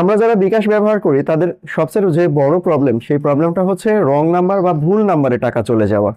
আমরা যারা বিকাশ ব্যবহার করি, তাদের সবচেয়ে যে বড় প্রবলেম সেই প্রবলেমটা হচ্ছে রং নাম্বার বা ভুল নাম্বারে টাকা চলে যাওয়া।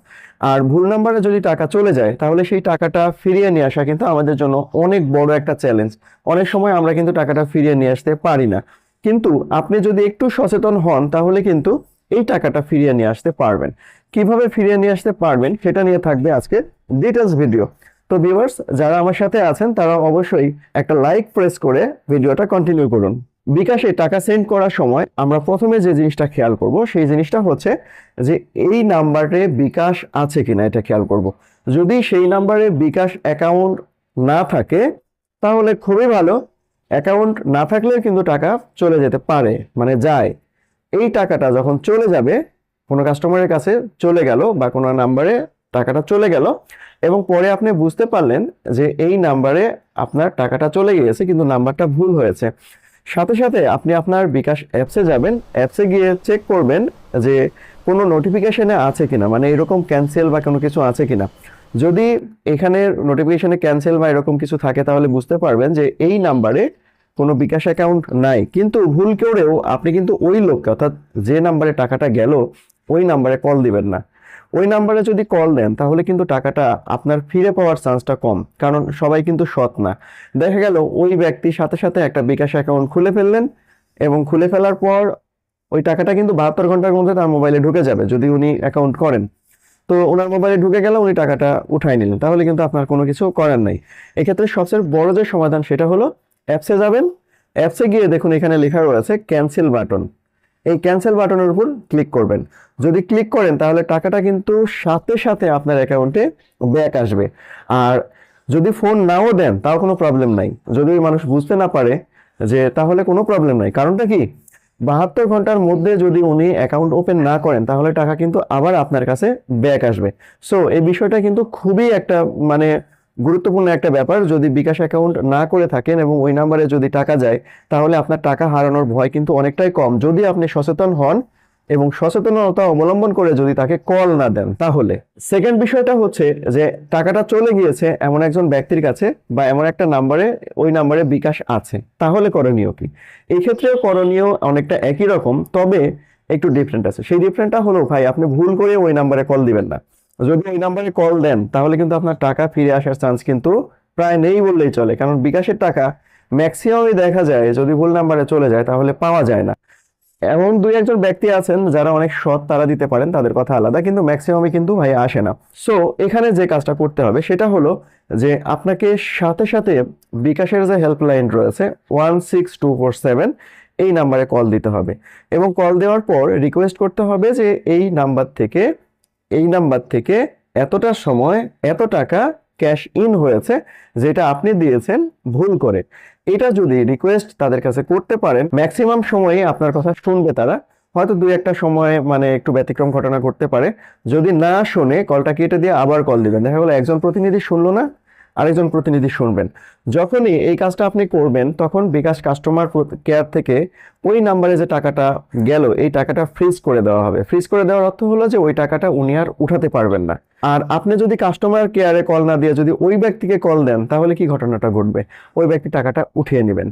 আর ভুল নাম্বারে যদি টাকা চলে যায়, তাহলে সেই টাকাটা ফিরিয়ে নিয়ে আসা কিন্তু আমাদের জন্য অনেক বড় একটা চ্যালেঞ্জ অনেক সময় আমরা কিন্তু টাকাটা ফিরিয়ে নিয়ে আসতে পারি না। কিন্তু আপনি যদি একটু সচেতন হন, তাহলে কিন্তু এই টাকাটা ফিরিয়ে নিয়ে আসতে পারবেন। কীভাবে ফিরিয়ে নিয়ে আসতে পারবেন, সেটা নিয়ে থাকবে আজকে ডিটেলস ভিডিও তো ভিউয়ার্স যারা আমার সাথে আছেন, তারা অবশ্যই একটা লাইক প্রেস করে ভিডিওটা কন্টিনিউ করুন। বিকাশে টাকা সেন্ড করার সময় আমরা প্রথমে যে জিনিসটা খেয়াল করব, সেই জিনিসটা হচ্ছে যে এই নাম্বারে বিকাশ আছে কিনা এটা খেয়াল করব। যদি সেই নাম্বারে বিকাশ অ্যাকাউন্ট না থাকে, তাহলে খুবই ভালো। অ্যাকাউন্ট না থাকলেও কিন্তু টাকা চলে যেতে পারে মানে যায়। এই টাকাটা যখন চলে যাবে, কোনো কাস্টমারের কাছে চলে গেল বা কোনো নাম্বারে টাকাটা চলে গেল এবং পরে আপনি বুঝতে পারলেন যে এই নাম্বারে আপনার টাকাটা চলে গিয়েছে, কিন্তু নাম্বারটা ভুল হয়েছে। সাথে সাথে আপনি আপনার বিকাশ অ্যাপসে যাবেন অ্যাপসে গিয়ে চেক করবেন যে কোনো নোটিফিকেশানে আছে কিনা মানে এরকম ক্যান্সেল বা কোনো কিছু আছে কিনা। যদি এখানে নোটিফিকেশানে ক্যান্সেল বা এরকম কিছু থাকে, তাহলে বুঝতে পারবেন যে এই নাম্বারে কোনো বিকাশ অ্যাকাউন্ট নাই। কিন্তু ভুল করেও আপনি কিন্তু ওই লোককে, অর্থাৎ যে নাম্বারে টাকাটা গেল, ওই নাম্বারে কল দিবেন না। ওই নাম্বারে যদি কল দেন, তাহলে কিন্তু টাকাটা আপনার ফিরে পাওয়ার চান্সটা কম। কারণ সবাই কিন্তু সৎ না। দেখা গেল ওই ব্যক্তি সাথে সাথে একটা বিকাশ অ্যাকাউন্ট খুলে ফেললেন এবং খুলে ফেলার পর ওই টাকাটা কিন্তু বাহাত্তর ঘণ্টার মধ্যে তার মোবাইলে ঢুকে যাবে যদি উনি অ্যাকাউন্ট করেন। তো ওনার মোবাইলে ঢুকে গেলে উনি টাকাটা উঠাই নিলেন। তাহলে কিন্তু আপনার কোনো কিছু করার নাই। এক্ষেত্রে সবচেয়ে বড় যে সমাধান সেটা হলো অ্যাপসে যাবেন। অ্যাপসে গিয়ে দেখুন এখানে লেখা রয়েছে ক্যান্সেল বাটন এই ক্যান্সেল বাটনের উপর ক্লিক করবেন। যদি ক্লিক করেন, তাহলে টাকাটা কিন্তু সাথে সাথে আপনার অ্যাকাউন্টে ব্যাক আসবে। আর যদি ফোন নাও দেন, তাও কোনো প্রবলেম নাই। যদি মানুষ বুঝতে না পারে যে, তাহলে কোনো প্রবলেম নাই। কারণটা কি? বাহাত্তর ঘণ্টার মধ্যে যদি উনি অ্যাকাউন্ট ওপেন না করেন, তাহলে টাকা কিন্তু আবার আপনার কাছে ব্যাক আসবে। সো এই বিষয়টা কিন্তু খুবই একটা মানে গুরুত্বপূর্ণ একটা ব্যাপার, যদি বিকাশ অ্যাকাউন্ট না করে থাকেন এবং ওই নাম্বারে যদি টাকা যায়, তাহলে আপনার টাকা হারানোর ভয় কিন্তু অনেকটাই কম। যদি আপনি সচেতন হন এবং সচেতনতা অবলম্বন করে যদি তাকে কল না দেন, তাহলে। সেকেন্ড বিষয়টা হচ্ছে যে, টাকাটা চলে গিয়েছে এমন একজন ব্যক্তির কাছে বা এমন একটা নাম্বারে, ওই নাম্বারে বিকাশ আছে। তাহলে করণীয় কি? এই ক্ষেত্রেও করণীয় অনেকটা একই রকম, তবে একটু ডিফারেন্ট আছে। সেই ডিফারেন্টটা হলো, ভাই, আপনি ভুল করে ওই নাম্বারে কল দিবেন না। যদি এই নাম্বারে কল দেন, তাহলে কিন্তু আপনার টাকা ফিরে আসার চান্স কিন্তু প্রায় নেই বললেই চলে। কারণ বিকাশের টাকা ম্যাক্সিমামই দেখা যায়, যদি ভুল নাম্বারে চলে যায়, তাহলে পাওয়া যায় না। এমন দুই একজন ব্যক্তি আছেন, যারা অনেক সৎ, তারা দিতে পারেন, তাদের কথা আলাদা, কিন্তু ম্যাক্সিমামই কিন্তু ভাই আসে না। সো এখানে যে কাজটা করতে হবে, সেটা হলো যে আপনাকে সাথে সাথে বিকাশের যে হেল্পলাইন রয়েছে one six two four seven এই নাম্বারে কল দিতে হবে। এবং কল দেওয়ার পর রিকোয়েস্ট করতে হবে যে এই নাম্বার থেকে এই নাম্বার থেকে এতটা সময়, এত টাকা ক্যাশ ইন হয়েছে যেটা আপনি দিয়েছেন ভুল করে। এটা যদি রিকোয়েস্ট তাদের কাছে করতে পারেন, ম্যাক্সিমাম সময়ে আপনার কথা শুনবে তারা। হয়তো দুই একটা সময় মানে একটু ব্যতিক্রম ঘটনা ঘটতে পারে। যদি না শোনে, কলটা কেটে দিয়ে আবার কল দিবেন। দেখা গেলো একজন প্রতিনিধি শুনলো না আরেকজন প্রতিনিধি শুনবেন। যখনই এই কাজটা আপনি করবেন, তখন বিকাশ কাস্টমার কেয়ার থেকে ওই নাম্বারে যে টাকাটা গেল, এই টাকাটা ফ্রিজ করে দেওয়া হবে। ফ্রিজ করে দেওয়ার অর্থ হলো যে ওই টাকাটা উনি আর উঠাতে পারবেন না। আর আপনি যদি কাস্টমার কেয়ারে কল না দিয়ে যদি ওই ব্যক্তিকে কল দেন, তাহলে কি ঘটনাটা ঘটবে? ওই ব্যক্তি টাকাটা উঠিয়ে নেবেন।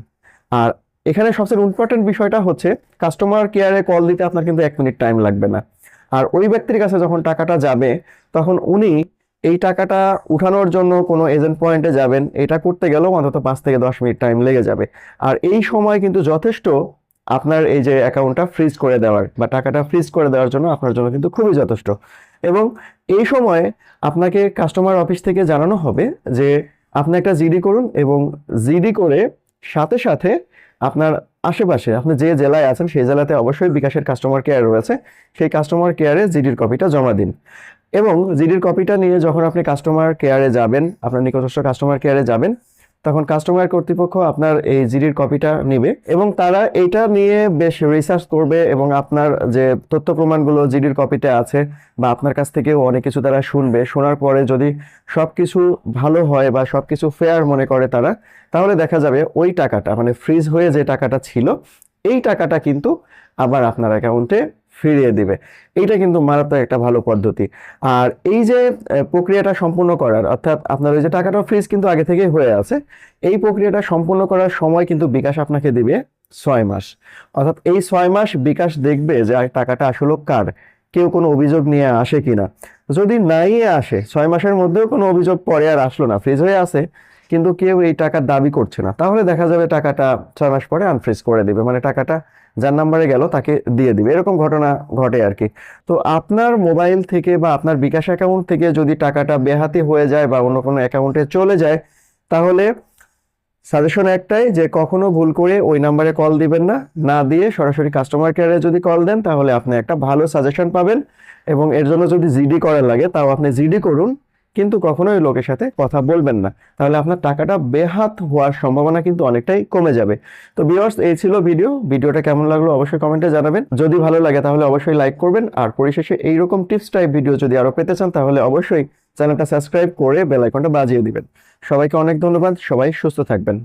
আর এখানে সবচেয়ে ইম্পর্টেন্ট বিষয়টা হচ্ছে কাস্টমার কেয়ারে কল দিতে আপনার কিন্তু এক মিনিট টাইম লাগবে না। আর ওই ব্যক্তির কাছে যখন টাকাটা যাবে, তখন উনি এই টাকাটা উঠানোর জন্য কোনো এজেন্ট পয়েন্টে যাবেন। এটা করতে গেলেও অন্তত পাঁচ থেকে দশ মিনিট টাইম লেগে যাবে। আর এই সময় কিন্তু যথেষ্ট আপনার এই যে অ্যাকাউন্টটা ফ্রিজ করে দেওয়ার বা টাকাটা ফ্রিজ করে দেওয়ার জন্য আপনার জন্য কিন্তু খুবই যথেষ্ট। এবং এই সময় আপনাকে কাস্টমার অফিস থেকে জানানো হবে যে আপনি একটা জিডি করুন এবং জিডি করে সাথে সাথে আপনার আশেপাশে, আপনি যে জেলায় আছেন সেই জেলাতে অবশ্যই বিকাশের কাস্টমার কেয়ার রয়েছে। সেই কাস্টমার কেয়ারে জিডির কপিটা জমা দিন। এবং জিডির কপিটা নিয়ে যখন আপনি কাস্টমার কেয়ারে যাবেন, আপনার নিকটস্থ কাস্টমার কেয়ারে যাবেন, তখন কাস্টমার কর্তৃপক্ষ আপনার এই জিডির কপিটা নেবে এবং তারা এইটা নিয়ে বেশ রিসার্চ করবে এবং আপনার যে তথ্য প্রমাণগুলো জিডির কপিতে আছে বা আপনার কাছ থেকেও অনেক কিছু তারা শুনবে। শোনার পরে যদি সব কিছু ভালো হয় বা সব কিছু ফেয়ার মনে করে তারা, তাহলে দেখা যাবে ওই টাকাটা মানে ফ্রিজ হয়ে যে টাকাটা ছিল, এই টাকাটা কিন্তু আবার আপনার অ্যাকাউন্টে ফিরিয়ে দিবে। এইটা কিন্তু মারাত্মক একটা ভালো পদ্ধতি। আর এই যে প্রক্রিয়াটা সম্পূর্ণ করার, অর্থাৎ আপনার ওই যে টাকাটা ফ্রিজ কিন্তু আগে থেকেই হয়ে আছে, এই প্রক্রিয়াটা সম্পূর্ণ করার সময় কিন্তু বিকাশ আপনাকে দিবে ছয় মাস। অর্থাৎ এই ছয় মাস বিকাশ দেখবে যে টাকাটা আসলে কার? কেউ কোনো অভিযোগ নিয়ে আসে কিনা? যদি নাই আসে, ছয় মাসের মধ্যেও কোনো অভিযোগ পরে আর আসলো না ফ্রিজ হয়ে আছে কিন্তু কেউ এই টাকার দাবি করছে না। তাহলে দেখা যাবে টাকাটা ছয় মাস পরে আনফ্রিজ করে দিবে। মানে টাকাটা যার নাম্বারে গেল, তাকে দিয়ে দিবে। এরকম ঘটনা ঘটে আর কি। তো আপনার মোবাইল থেকে বা আপনার বিকাশ অ্যাকাউন্ট থেকে যদি টাকাটা বেহাতি হয়ে যায় বা অন্য কোনো অ্যাকাউন্টে চলে যায়, তাহলে সাজেশন একটাই যে কখনো ভুল করে ওই নাম্বারে কল দিবেন না। না দিয়ে সরাসরি কাস্টমার কেয়ারে যদি কল দেন, তাহলে আপনি একটা ভালো সাজেশন পাবেন এবং এর জন্য যদি জিডি করার লাগে, তাও আপনি জিডি করুন। কিন্তু কখনোই লোকের সাথে কথা বলবেন না। তাহলে আপনার টাকাটা বেহাত হওয়ার সম্ভাবনা কিন্তু অনেকটাই কমে যাবে। তো ভিউয়ার্স এই ছিল ভিডিও ভিডিওটা কেমন লাগল অবশ্যই কমেন্টে জানাবেন। যদি ভালো লাগে তাহলে অবশ্যই লাইক করবেন। আর পরিশেষে এইরকম টিপস টাইপ ভিডিও যদি আরও পেতে চান, তাহলে অবশ্যই চ্যানেলটা সাবস্ক্রাইব করে বেল আইকনটা বাজিয়ে দিবেন। সবাইকে অনেক ধন্যবাদ। সবাই সুস্থ থাকবেন।